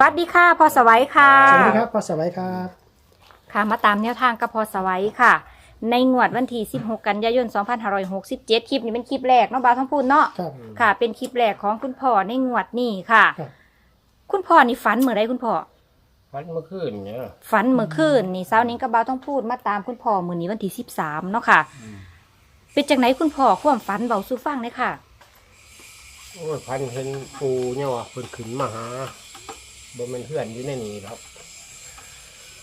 สวัสดีค่ะพอสวัยค่ะ สวัสดีครับพอสวัยครับ ค่ะมาตามแนวทางกับพอสวัยค่ะ ในงวดวันที่ 16 กันยายน 2567 คลิปนี้เป็นคลิปแรกเนาะบาวทั้งพูนเนาะครับ ค่ะ เป็นคลิปแรกของคุณพ่อในงวดนี้ค่ะ ครับ คุณพ่อนี่ฝันเมื่อไรคุณพ่อฟันเมื่อคืนเนี่ยฝันเมื่อคืนนี่เช้านี้ก็บาวต้องพูดมาตามคุณพ่อมื้อนี้วันที่ 13เนาะค่ะ เป็นจังไหนคุณพ่อความฝันเบาสู่ฟังเลยค่ะ โอ้ยพันเห็นปูเนี่ยว่ะเพิ่นขึ้นมาหา บ่แม่นเพื่อนอยู่ในนี่ครับ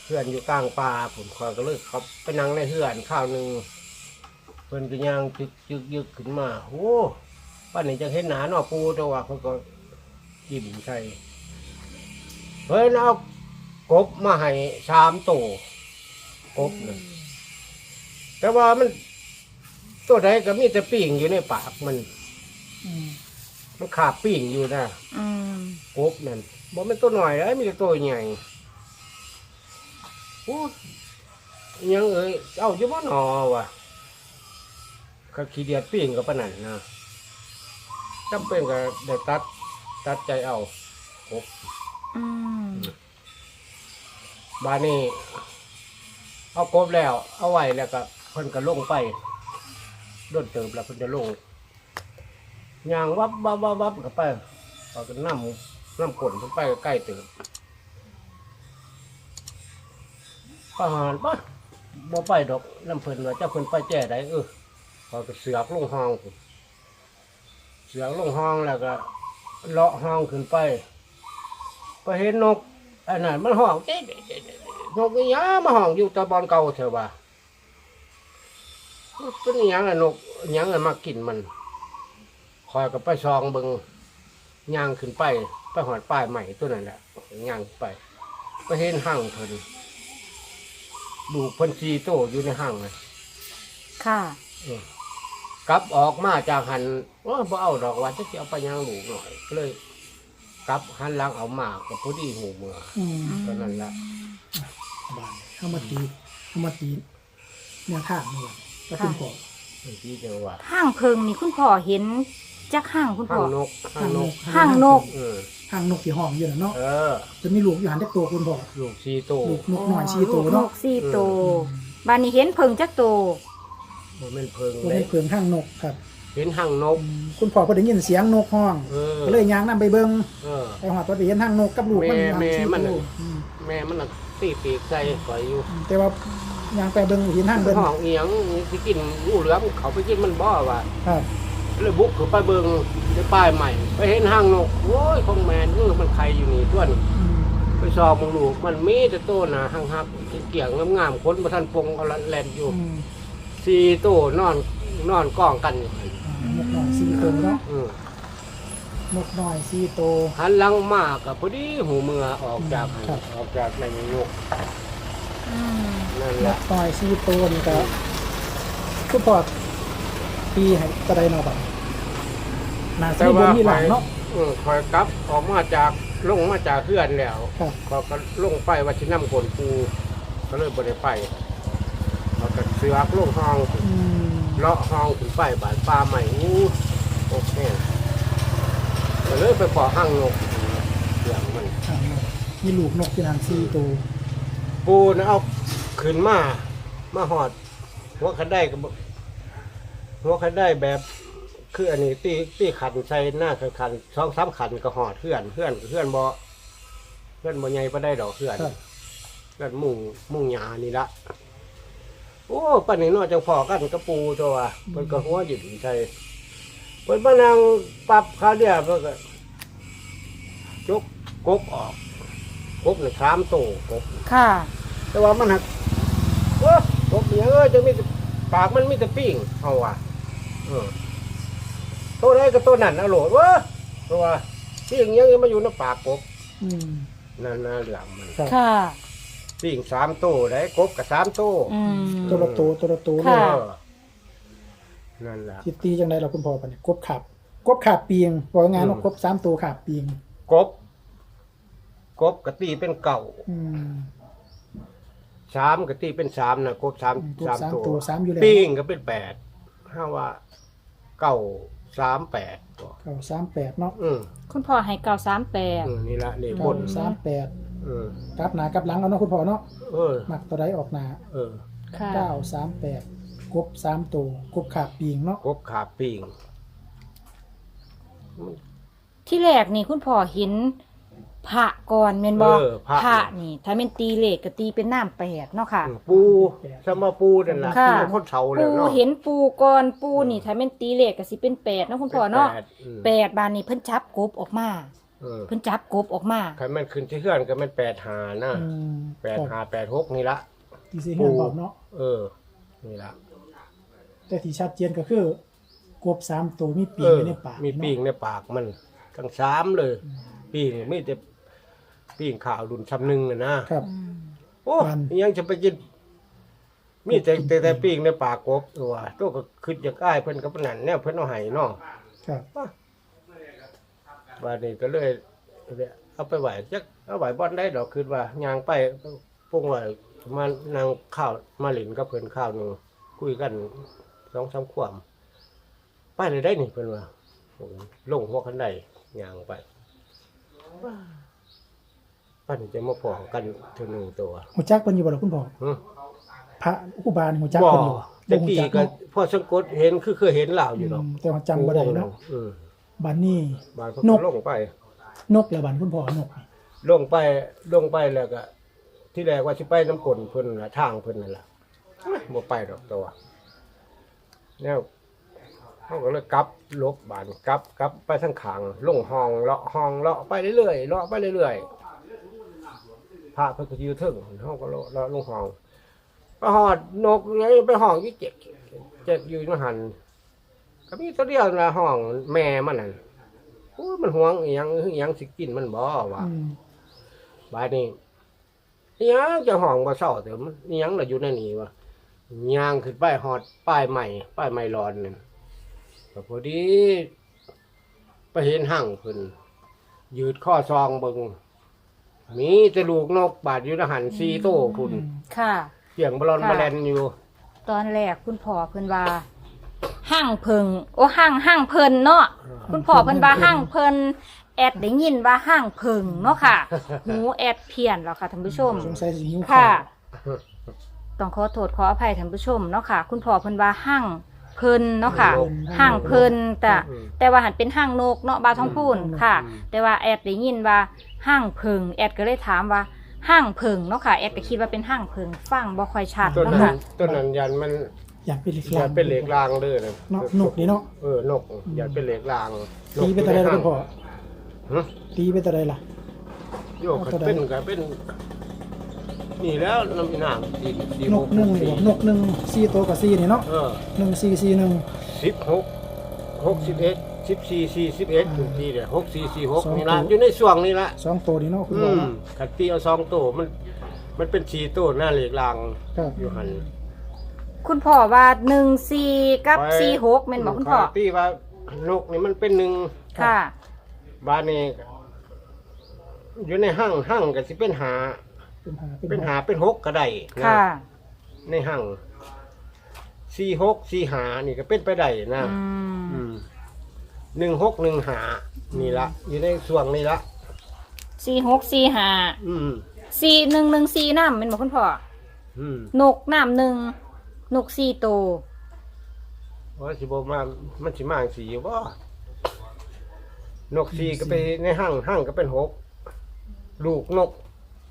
เพื่อนอยู่กลางป่าผมคอยก็เลยเขาไปนั่งในเพื่อนข้าวหนึ่งเพิ่อนก็ย่างจึกจึกยึกขึ้นมาโอ้ป้านนี้จะเห็นหนาเนาปูแต่ว่าเขาก็ยิ้มใส่เพิ่นเอากบมาให้สามตัวกบนะแต่ว่ามันตัวใดก็มีแต่ปิ่งอยู่ในปากมันมั นขาบปิ่งอยู่นะอืมกบนั่นบ่แม่นตัวหน่อยเลยมีแต่ตัวใหญ่โอ้ยยังเอ้ยเอาอยู่บ่หนอวะก็ขี้เดียดปิ่งกับปานนั้นนะจำเป็นก็ได้ตัด ตัดใจเอากบ อืมบานนี้เอากบแล้ว เอาไว้แล้วก็เพิ่นก็ลงไปโดนเติมแล้วเพิ่นจะลง ยางวับวับวับวับก็ไปเอาก็น้ำน้ำกลนเพิ่นไปใกล้ติมประหารปะบ่ไปดอกน้ำเพิ่นว่าเจ้าเพิ่นไปแจ้ได้เออพอก็เสือกลงห้องเสือกลงห้องแล้วก็เลาะห้องขึ้นไปไปเห็นนกอันนั้นมันห้องเจ๊เนกอีหยังมาห้องอยู่ตะบอนเก่าเถอะว่าเป็นอีหยังอะนกอีหยังอะมากินมัน คอยกับไปซองเบิงย่างขึ้นไปไปหอดป้ายใหม่ตัวนั้นแหละย่างไปไปเห็นห้างเพิ่นดูกเพิ่นซีโตอยู่ในห้างเลยค่ะ กลับออกมาจากหันว่าบ่เอาดอกว่าจะเอาไปย่างลูกหน่อยก็เลยกลับหันหลังเอามากับพอดีหูเมืออืมตอนนั้นละบานเข้ามาตีเข้ามาตีเนี่ยข้างนี่ก็คุณพ่อที่เดียวว่าห้างเพิงนี่คุณพ่อเห็น จักห้างคุณพ่ห้าองนกห้างนกห้างนก เออห้างนกที่ห้องอยู่น่ะเนาะเออจะมีลูกอยู่หันเด็กตัวคุณพ่อลูกซีโตลูกนกน้อยสี่ตัวลูกนเนาะกสี่ตัวบานนี้เห็นเพิงจักตัวมันเป็นเพิงตัวเลนี้ยเพิงห้างนกครับเห็นห้างนกอืมคุณพ่อพอได้ยินเสียงนกห้องเออก็เลยย่างนํไปเบิ่งเออ ไปหอดตัวไปเห็นห้างนกกับลูกมันแม่วางแม่ชี้มัน ตัวน่ะอืมแม่มันน่ะตีปีกใส่ก่อยอยู่แต่ว่าย่างไปเบิ่งเห็นห้างเบิ่งห้องเอียงที่กินงูเหลือมเขาไปกินมันบ่ว่ะครับ เลยบุกเข้าไปเบิ่งในป้ายใหม่ ไปเห็นห้างนกโอ้ยของแมนเออมันใครอยู่นี่ตัวนี่อืมไปซองมึงลูกมันมีแต่โตหนาหังหักเกี่ยงงามๆคนประทันปงเอาละแลนอยู่อืมสี่โตนอนนอนกองกันอยู่อ่านกน้อยสี่ตัวเนาะอืมนกน้อยสี่ตัวหันหลังมากกับพอดีหูเมือออกจากหันครับออกจากในมียกอืมนั่นนแหละกน้อยสี่ตัวนี่ก็คุณพ่อ ปีให้กระไดเนาะบัดน่าสิมีบนมีหลังเนาะเออคอยกลับออกมาจากลงมาจากเพื่อนแล้วครับก็ก็ลงไปวัชิน้ำกนปูก็เลยบ่ได้ไปเราก็เสือกลงห้องอืมเลาะห้องขึ้นไปบาดปลาใหม่งูโอเคก็เลยไปปอห้างนกเสียงมัน อ่านกมีลูกนกที่หันสี่ตัวปูนะเอาขึ้นมา มาหอดหัวคันได้กับ หัวคันได้แบบคืออันนี้ตีตีขันใส่หน้าขันขันสองสามขันก็หอดเพื่อนเพื่อนเพื่อนบ่เพื่อนบ่ใหญ่บ่ได้ดอกเพื่อนครับ เพื่อนมุ่งมุ่งหยานี่ละโอ้ปันนี้เนอจังพอกันกระปูตัวเพิ่นก็หัวหยุดใส่เพิ่นมานั่งปรับเขาเดียวเพิ่นก็จกกบออกกบนี่สามโตกบ ค่ะ แต่ว่ามันหักโอ้กบเนี่ยเอ้ยจังมีแต่ปากมันมีแต่ปิ้งเอาว่ะ เออตัวไหนก็ตัวนั้นเอาโหลดเวะตัวปิ้งยังมาอยู่ในปากกบอืมนั่นน่ะเหลืองมันครับค่ะ ปิ้งสามตัวได้กบกับสามตัวอืม ตัวละตัวตัวละตัวเลค่ะ ยเออนั่นแหละจิตตีจังไดเราคุณพ่อปะเนี่ยกบขับกบขาบเปียงบอกงานว่ากบสามตัวขาบเปียง กบ กบกะตีเป็นเก่าอืมสามกะตีเป็นสามนะกบสามกบสามสามตัวตัวสามอยู่แล้ว ปิ้งก็เป็นแปด ถ้าว่าเก่าสามแปดเก้าสามแปดเนาะอืมคุณพ่อให้เก้าสามแปดเออนี่ละเลขบเก้านอืมสามแปดเออ กลับหนากลับหลังเอาเนาะคุณพ่อเนาะเออมักตัวใดออกหนาเออค่ะ เก้าสามแปดกบสามตัวกบขาบปีงเนาะกบขาปิงที่แรกนี่คุณพ่อเห็น พระก่อนแม่นบ่เออพระ พระนี่ ถ้าเป็นตีเลขก็ตีเป็นน้ำแปดเนาะค่ะ ปูสมาปูนั่นล่ะค่ะ ที่เป็นคนเฒ่าแล้ปูวเนาะเห็นปูก่อนปูนี่ถ้าเป็นตีเลขก็สิเป็นแปดเนาะคุณพ่อเนาะแปดอืมแปดบานนี่เพิ่นจับกบออกมาเออเพิ่นจับกบออกมาคันมันขึ้นที่เฮือนก็มันแปดหานะอืมแปดหาแปดหกนี่ละที่สีเฮือนบอกเนาะเออ นี่ละแต่ที่ชัดเจนก็คือกบสามตัวมีปีเอกออยู่ในปากมีปีกเนาะในปากมันทั้งสามเลย ปีกนี่ไม่แต่ ปีกข่าวดุนชำหนึงน่ะนะครับ โอ้มันยังจะไปกิน มีแต่แต่แต่ปีกในปากกบตัวตัวก็ขึ้นจากอ้ายเพิ่นกับนั่นเนี่ยเพิ่นเอาให้เนาะครับ บาดนี้ก็เลยเอาไปไหวจักเอาไหวบ่อนได้ดอกคือว่ายางไปพวกว่ามานั่งข้าวมาหลินกับเพิ่นข้าวหนึงคุยกันสองสามขวามไปเลยได้นี่เพิ่นว่าผมลงหัวคันไดยางไป ปั้นจะมาพอกันเท่านึงตัวหัวจักเพิ่นอยู่บ่ล่ะคุณพ่อหึพระอุบาลหัวจักบ่เพิ่นอยู่ตะบ่หัวกี้จักก็เนาะพ่อสังกตเห็นคือเคยเห็นเหล่าอยู่ดอกอืมแต่ว่าจำบ่ได้เนาะอืมบัดนี้บานเขานก็กลงไป นกละบัดคุณพ่อนกลงไปลงไปแล้วก็ ที่แรกว่าสิไปน้ำกลนเพิ่นน่ะทางเพิ่นนั่นล่ะบ่ไปดอกตัวแล้วเขาก็เลยกลับลบบานกลับกลับไปทางขางลงห้องเลาะห้องเลาะไปเรื่อยๆเลาะไปเรื่อยๆ พระเพิ่นก็อยู่เทึงเฮาก็เลาะเลาะลงห้องไปหอดนกเลยไปห้องยี่เจ็ดเจ็ดอยู่ในหันก็มีตัวเดียวนะห้องแม่มันนั่นโอ้ยมันห่วงอหยังอหยังสิกินมันบ่วะอืมบายนี้อหยังจะห้องบ่เศร้าแต่มันอหยังน่ะอยู่ในนี้วะย่างขึ้นไปฮอดป้ายใหม่ป้ายใหม่ร้อนนั่นก็พอดี ไปเห็นหั่งเพิ่นยืดข้อซองเบิง มีแต่ลูกนกบาดอยู่ในหันซีโต้พุ่นค่ะ เสียงบอลอนค่ะ บอลแลนอยู่ ตอนแรกคุณพ่อเพิ่นว่าห้างเพิง โอ้ห้างห้างเพิ่นเนาะคุณพ่อเพิ่นว่าห้างเพิ่นแอดได้ยินว่าห้างเพิงเนาะค่ะ หูแอดเพี้ยนแล้วค่ะท่านผู้ชม สงสัยสิหิวข้าค่ะวต้องขอโทษขออภัยท่านผู้ชมเนาะค่ะ คุณพ่อเพิ่นว่าห้างเพิ่นเนาะค่ะเพิ่นห้างเพิ่นแต่อืมแต่ว่าหันเป็นห้างนกเนาะบาวท้องพูนอืมค่ะอืมแต่ว่าแอดได้ยินว่า ห้างเพิงแอดก็เลยถามว่าห้างเพิงเนาะค่ะแอดก็คิดว่าเป็นห้างเพิงฟังบ่ค่อยชัดต้นเนาะนั้ค่ะนต้นนั้นยันมันอยากเป็นเหล็กยันเป็นเหล็กรางเด้อนะเนาะนกนี่เนาะเออนกยันเป็นเหล็กรางตีเป็นอะไรล่ะคุณพ่อหึตีเป็นอะไรล่ะ โยกกันเป็นกันเป็น นี่แล้วน้ำอีนางสี่สี่นหกหนึ่งนี่บ่นกหนึ่งสี่ตัวกับสี่นี่เนาะเออหนึ่งสี่สี่หนึ่งสิบหกหกสิบเอ็ด สิบสี่สี่สิบเอ็ดอืมถึงทีเดียวหกสี่สี่หกสองนี่ละตัวอยู่ในช่วงนี้ละสองตัวนี่เนาะคุณอืพ่อมเนาะขัดตีเอาสองตัวมัน มันเป็นสี่ตัวหน้าเหล็กรางครับอยู่หันคุณพ่อว่าหนึ่งสี่กับไปสี่หกแม่นบอกคุณพ่อขัดตีว่านกนี่มันเป็นหนึ่งค่ะบ้านนี้อยู่ในห้างห้างก็สิเป็นหา เป็นหาเป็นหาเป็นหกก็ได้นะค่ะในห้างสี่หกสี่หานี่ก็เป็นไปได้นะ อืม หนึ่งหกหนึ่งหานี่ละอยู่ในส่วงนี้ละสี่หกสี่ห้าอืม สี่หนึ่งหนึ่งสี่น้ำแม่นบอกคุณพ่ออืมนกน้ำหนึ่งนกสี่ตัวว่าสิบมามันสิมาสีอยู่บ่นกสีก็ไปในห้างห้างก็เป็นหกลูกนก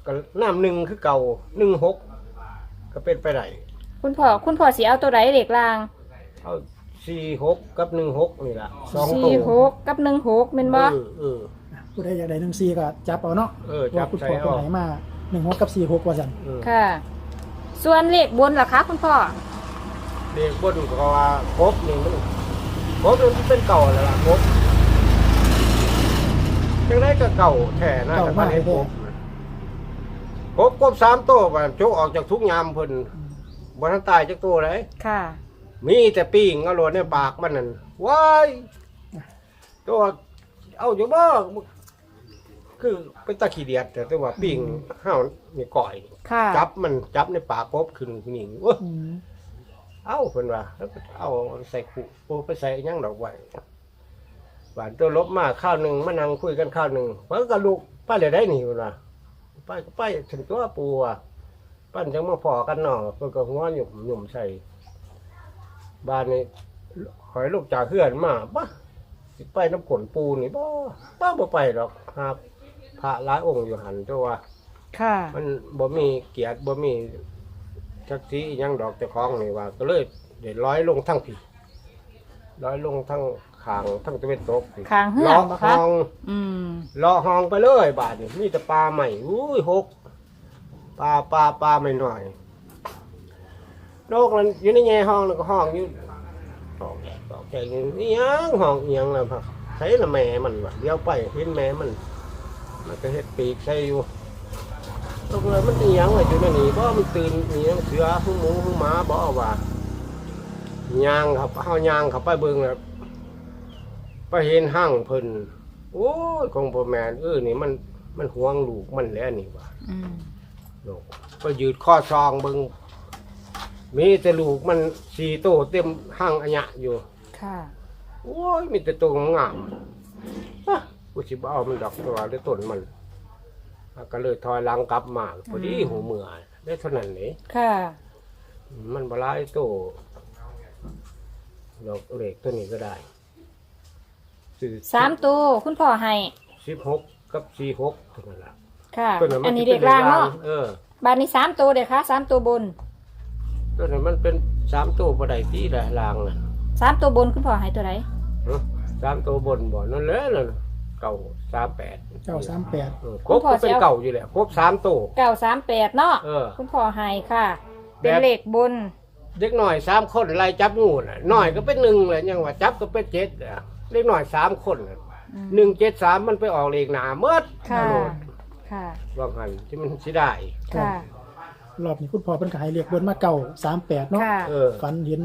ก็น้ำหนึ่งคือเก่าหนึ่งหกก็เป็นไปได้คุณพ่อคุณพ่อสีเอาตัวใดเด็กลางเอา สี่หกกับหนึ่งหกนี่ละสองตัสี่วหกกับหนึ่งหกแม่นบ่เออเออ ผู้ใดอยากได้หนึ่งสี่ก็จับเอาเนาะเออจัว่าบคุณใส่พ่อตัวเอาไหนมาหนึ่งหกกับสี่หกว่าสันเออค่ะ ส่วนเลขบนล่ะคะคุณพ่อ เด็กบนก็ว่าครบนี่มันครบมันเป็นเก่าแล้วล่ะครบจังได้ก็เก่าแท้นะแต่มันให้ครบครบครบสามตัวมันโจกออกจากทุกยามเพิ่นบ่ทันตายจักตัวเลยค่ะ มีแต่ปิ้งเอาโลดในปากมันนั่นว้ายตัวเอาอยู่บ่คือเป็นตะขี้เดียด แต่ตัวว่าปิ้งห้าวนี่ก่อย ค่ะจับมันจับในปากครบขึ้นนี่เว้ยอืมเอาเพิ่นว่าแล้วก็เอาใส่ขู่โปไปใส่อิหยังดอกไว้หวานตัวลบมาข้าวหนึ่งมานั่งคุยกันข้าวหนึ่งเพิ่นก็ลุกไปเลยได้หนิวนะไปก็ไปถึงตัวปูอะปั้นจังมาพอกันหน่อเพิ่นก็หัวหยุ่มหยุ่มใส่ บ้านนี้หอยลูกจากเฮือนมาบ้าสิไปน้ำขนปูนี่บ้าบ้าบ่ไปหรอกครับพระหลายองค์อยู่หันตัวว่าค่ะ มันบ่มีเกียรติบ่มีจักสีอิหยังดอกเจ้าของนี่ว่า ก็เลยเดี๋ยวร้อยลงทั้งผีร้อยลงทั้งขางทั้งตะเวนตกข้างเฮือนเลาะบ่ห้คะองอืมเลาะห้องไปเลยบาดนี่มีแต่ปลาใหม่อุ้ยหกปลาปลาปลาไม่หน่อย นกนั้นอยู่ในแง่ห้องแล้วก็ห้องอยู่ห้องตอกแกงอยู่นี่ยังห้องเอียงแล้วพักใช้ละแม่มันวะเดี๋ยวไปเห็นแม่มัน มันก็เฮ็ดปีกใส่อยู่ตกเลยมันอีหยังไว้อยู่ในนี่บ่มันตื่นอีหยังเสือหูหมูหูหมาบ่ว่าย่างครับเฮาย่างเข้าไปเบิ่งแล้วไปเห็นห้างเพิ่นโอ้ยของพ่อแม่นเออนี่มันมันห่วงลูกมันแล้วนี่ว่าอืมลูกก็ยืดข้อซองเบิ่ง มีแต่ลูกมันสี่โตวเต็มห้างอัญะอยู่ ค่ะ โอ้ยมีแต่ตัวงามๆอะกูสิบ่เอามันดอกตัวได้ต้นมันอะก็เลยถอยหลังกลับมาพอดีหูเมื่อได้เท่านั้นนี่ค่ะ มันบหลายตัวดอกเล็กตัวนี้ก็ได้สี่สามตัวคุณพ่อให้ สิบหกกับสี่หกเท่านั้นละค่ะ ตัวนั้นมัอันนนี้สิเด็ป็กล่างเนาะเออ บานนี้สามตัวเด็กคะสามตัวบน ตัวนั้นมันเป็นสามตัวบ่ได้ตีละลางน่ะสามตัวบนคุณพ่อให้ตัวไหนฮะสามตัวบนบ่นั่นแหละนั่นเก่าสามแปดเก้าสามแปดเออครบก็เป็นเก่าอยู่แหละครบสามตัว เก้าสามแปดเนาะเออ คุณพ่อให้ค่ะเป็นแบบเลขบนเด็กหน่อยสามคนไล่จับงูน่ะหน่อยก็เป็นหนึ่งเลยยังว่าจับก็เป็นเจ็ดอะเล็กหน่อยสามคนน่ะอืมหนึ่งเจ็ดสามมันไปออกเลขหนาเมื่อค่ะโลดค่ะ ว่างหันที่มันสิได้ ค่ะ รอบนี้คุณพ่อเพิ่นก็ให้เรียกเบิ่นมาเก้าสามแปดเนาะค่ะ เออ ฝันเห็น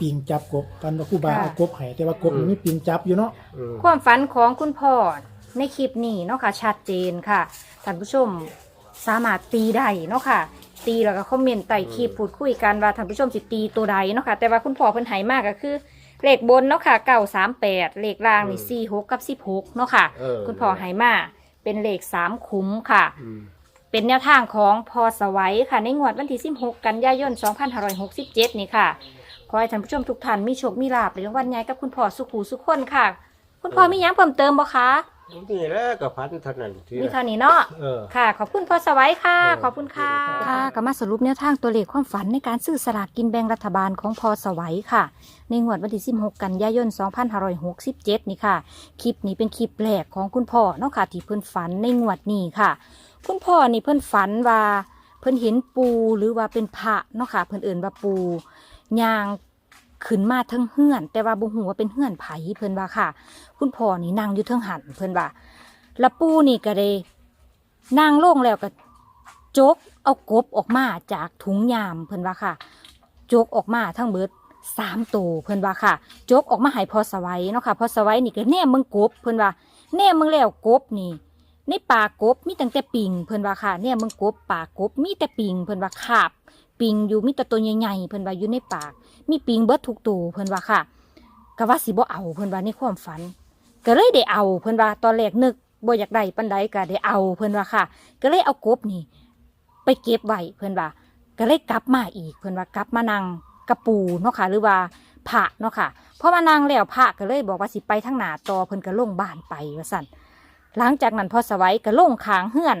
ปิงจับกบฝันว่าครูบาค่ะ เอากบให้แต่ว่ากบอืม มันมีปิงจับอยู่เนาะอืม ความฝันของคุณพ่อในคลิปนี้เนาะค่ะชัดเจนค่ะท่านผู้ชมสามารถตีได้เนาะค่ะ ตีแล้วก็คอมเมนต์ใต้คลิปพูดคุยกันว่าท่านผู้ชมสิตีตัวใดเนาะค่ะแต่ว่าคุณพ่อเพิ่นให้มากก็คือเลขบนเนาะค่ะเก้าสามแปดเลขล่างนี่สี่หกกับสิบหกเนาะค่ะ เออ คุณพ่อให้มาเป็นเลขสามคุ้มค่ะ อืม เป็นแนวทางของพอสวัยค่ะในงวดวันที่16กันยายน 2567 นี่ค่ะ ขอให้ท่านผู้ชมทุกท่านมีโชคมีลาภในรางวัลใหญ่กับคุณพ่อสุขหูสุขคนค่ะ คุณพ่อมีหยังเพิ่มเติมบ่คะ นี่แหละกับพันเท่านั้นที่มีเท่านี้เนาะ เออ ค่ะ ขอบคุณพ่อสวัยค่ะ เออ ขอบคุณค่ะเออค่ะก็มาสรุปแนวทางตัวเลขความฝันในการซื้อสลากกินแบ่งรัฐบาลของพอสวัยค่ะ ในงวดวันที่ 16 กันยายน 2567 นี่ค่ะ คลิปนี้เป็นคลิปแรกของคุณพ่อเนาะค่ะที่เพิ่นฝันในงวดนี้ค่ะ คุณพ่อนี่เพิ่อนฝันว่าเพิ่อนเห็นปูหรือว่าเป็นพระเนาะค่ะเพิ่อนเอิ่นว่าปูยางขึ้นมาทั้งเฮือน แต่ว่าบ่ฮู้ว่าเป็นเฮือนไผเพิ่อนว่าค่ะ คุณพ่อนี่นั่งอยู่เทิงหันเพิ่อนว่าแล้วปูนี่ก็ได้นั่งโล่งแล้วก็จกเอากบออกมาจากถุงยามเพิ่อนว่าค่ะจกออกมาทั้งเบิดสามตัวเพิ่อนว่าค่ะ จกออกมาให้พอสวัยเนาะค่ะพอสวัยนี่ก็แน่มึงกบเพิ่อนว่าแน่มึงแล้วกบนี่ ในป่ากบมีตั้งแต่ปิงเพิ่นว่าค่ะเนี่ยมึงกบป่ากบมีแต่ปิงเพิ่นว่าคาบ ปิงอยู่มีแต่ตัวใหญ่ๆเพิ่นว่าอยู่ในปาก มีปิงเบิดทุกตัวเพิ่นว่าค่ะก็ว่าสิบ่เอาเพิ่นว่าในความฝัน ก็เลยได้เอาเพิ่นว่าตอนแรกนึกบ่อยากได้ปานใดก็ได้เอาเพิ่นว่าค่ะ ก็เลยเอากบนี่ ไปเก็บไว้เพิ่นว่า ก็เลยกลับมาอีกเพิ่นว่ากลับมานั่งกระปูเนาะค่ะ หรือว่าพระเนาะค่ะพราะมานั่งแล้วพระก็เลยบอกว่าสิไปทางหน้าต่อเพิ่นก็ลงบ้านไปว่าซั่น หลังจากนั้นพอสวัยก็ล่งขางเฮือน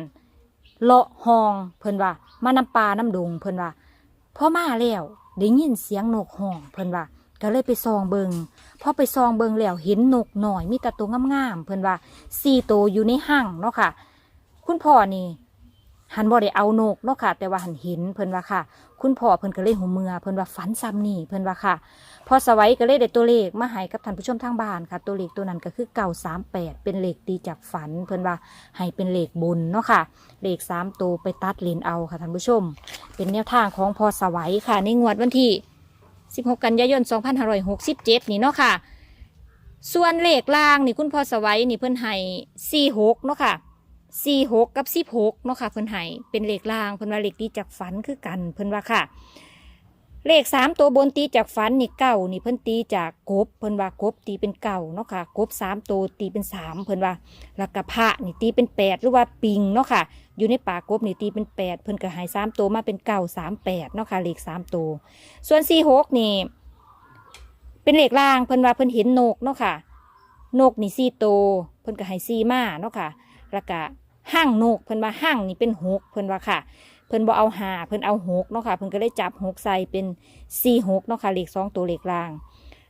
เลาะหองเพิ่นว่ามาน้ำปลาน้ำดงเพิ่นว่าพอมาแล้วได้ยินเสียงนกห้องเพิ่นว่าก็เลยไปซองเบิงพอไปซองเบิงแล้วเห็นนกหน่อยมีแต่ตัวงามๆเพิ่นว่าสี่ตัวอยู่ในห้างเนาะค่ะ คุณพ่อนี่หันบ่ได้เอานกเนาะค่ะ แต่ว่าหันเห็นเพิ่นว่าค่ะ คุณพ่อเพิ่นก็เลยหูเมือเพิ่นว่าฝันซ้ำนี่เพิ่นว่าค่ะพอสวัยก็เลยได้ตัวเลขมาให้กับท่านผู้ชมทางบ้านค่ะ ตัวเลขตัวนั้นก็คือเก่าสามแปดเป็นเลขตีจากฝัน เพิ่นว่าให้เป็นเลขบุญเนาะค่ะเลขสามตัวไปตัดเลนเอาค่ะท่านผู้ชม เป็นแนวทางของพอสวัยค่ะ ในงวดวันที่ 16 กันยายน 2567 นี่เนาะค่ะ ส่วนเลขล่างนี่คุณพ่อสวัยนี่เพิ่นให้46เนาะค่ะ 46กับ16เนาะค่ะเพิ่นให้เป็นเลขล่างเพิ่นว่าเลขตีจากฝันคือกันเพิ่นว่าค่ะ เลขสามตัวบนตีจากฝันนี่เก่านี่เพิ่นตีจากกบเพิ่นว่ากบตีเป็นเก่าเนาะค่ะกบสามตัวตีเป็นสามเพิ่นว่าแล้วก็พระนี่ตีเป็นแปดหรือว่าปิงเนาะค่ะ อยู่ในป่ากบนี่ตีเป็นแปดเพิ่นก็หายสามตัวมาเป็นเก่าสามแปดเนาะค่ะเลขสามตัวส่วนสี่หกนี่เป็นเลขล่างเพิ่นว่าเพิ่นเห็นนกเนาะค่ะ นกนี่สี่ตัวเพิ่นก็ให้สี่มาเนาะค่ะแล้วก็ ห้างนกเพิ่นว่าห้างนี่เป็นหกเพิ่นว่าค่ะ เพิ่นบ่เอาหาเพิ่นเอาหกเนาะค่ะเพิ่นก็เลยจับหกใส่เป็นสี่หกเนาะค่ะเลขสองตัวเลขล่าง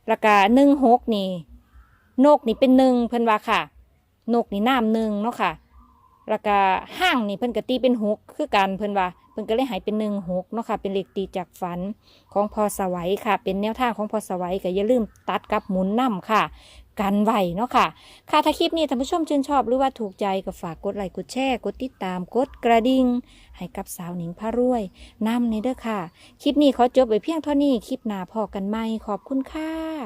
แล้วก็หนึ่งหกนี่นกนี่เป็นหนึ่งเพิ่นว่าค่ะ นกนี่น้ำหนึ่งเนาะค่ะแล้วก็ห้างนี่เพิ่นก็ตีเป็นหกคือกันเพิ่นว่าเพิ่นก็เลยหายเป็นหนึ่งหกเนาะค่ะเป็นเลขตีจากฝันของพอสวัยค่ะ เป็นแนวทางของพอสวัยก็อย่าลืมตัดกับหมุนนํค่ะ กันไว้เนาะค่ะ ค่ะถ้าคลิปนี้ท่านผู้ชมชื่นชอบหรือว่าถูกใจก็ฝากกดไลค์กดแชร์กดติดตามกดกระดิ่งให้กับสาวหนิงพารวยนำในเด้อค่ะ คลิปนี้ขอจบไว้เพียงเท่านี้คลิปหน้าพอกันไหมขอบคุณค่ะ